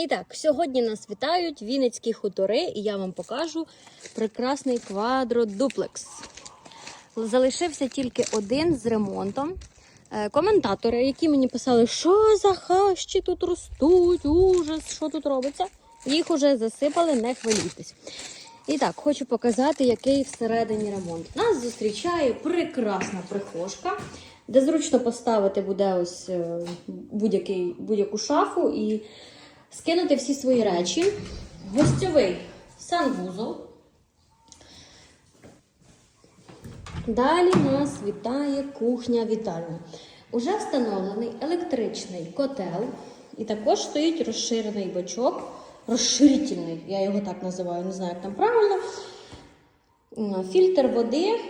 І так, сьогодні нас вітають Вінницькі хутори, і я вам покажу прекрасний квадродуплекс. Залишився тільки один з ремонтом. Е, Коментатори, які мені писали, що за хащі тут ростуть, ужас, що тут робиться, їх уже засипали, не хвилюйтесь. І так, хочу показати, який всередині ремонт. Нас зустрічає прекрасна прихожка, де зручно поставити буде ось е, будь-яку шафу і скинути всі свої речі. Гостьовий санвузол. Далі нас вітає кухня-вітальня. Уже встановлений електричний котел, і також стоїть розширений бачок, розширительний, я його так називаю, не знаю, як там правильно. Фільтр води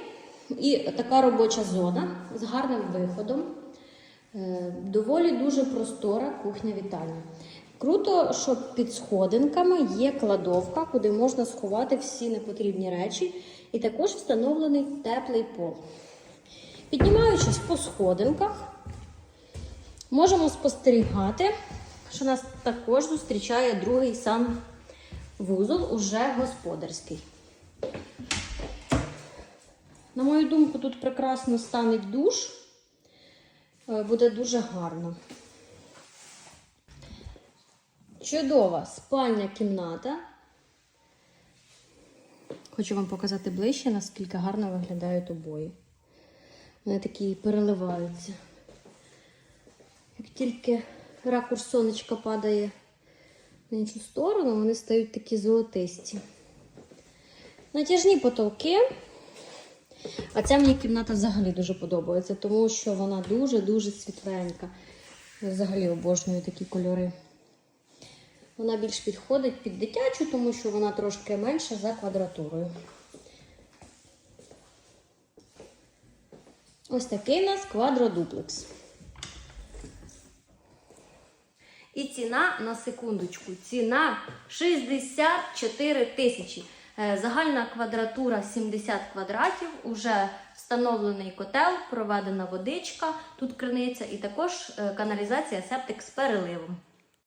і така робоча зона з гарним виходом. Е, Доволі дуже простора кухня-вітальня. Круто, що під сходинками є кладовка, куди можна сховати всі непотрібні речі, і також встановлений теплий пол. Піднімаючись по сходинках, можемо спостерігати, що нас також зустрічає другий санвузол, уже господарський. На мою думку, тут прекрасно стане душ. Е, Буде дуже гарно. Чудова спальня кімната. Хочу вам показати ближче, наскільки гарно виглядають обої. Вони такі переливаються. Як тільки ракурс сонечка падає на іншу сторону, вони стають такі золотисті. Натяжні потолки. А ця мені кімната взагалі дуже подобається, тому що вона дуже-дуже світленька. Я взагалі обожнюю такі кольори. Вона більш підходить під дитячу, тому що вона трошки менша за квадратурою. Ось такий у нас квадродуплекс. І ціна на секундочку. Ціна 64 тисячі. Е, Загальна квадратура 70 квадратів. Уже встановлений котел, проведена водичка, тут криниця і також е, каналізація септик з переливом.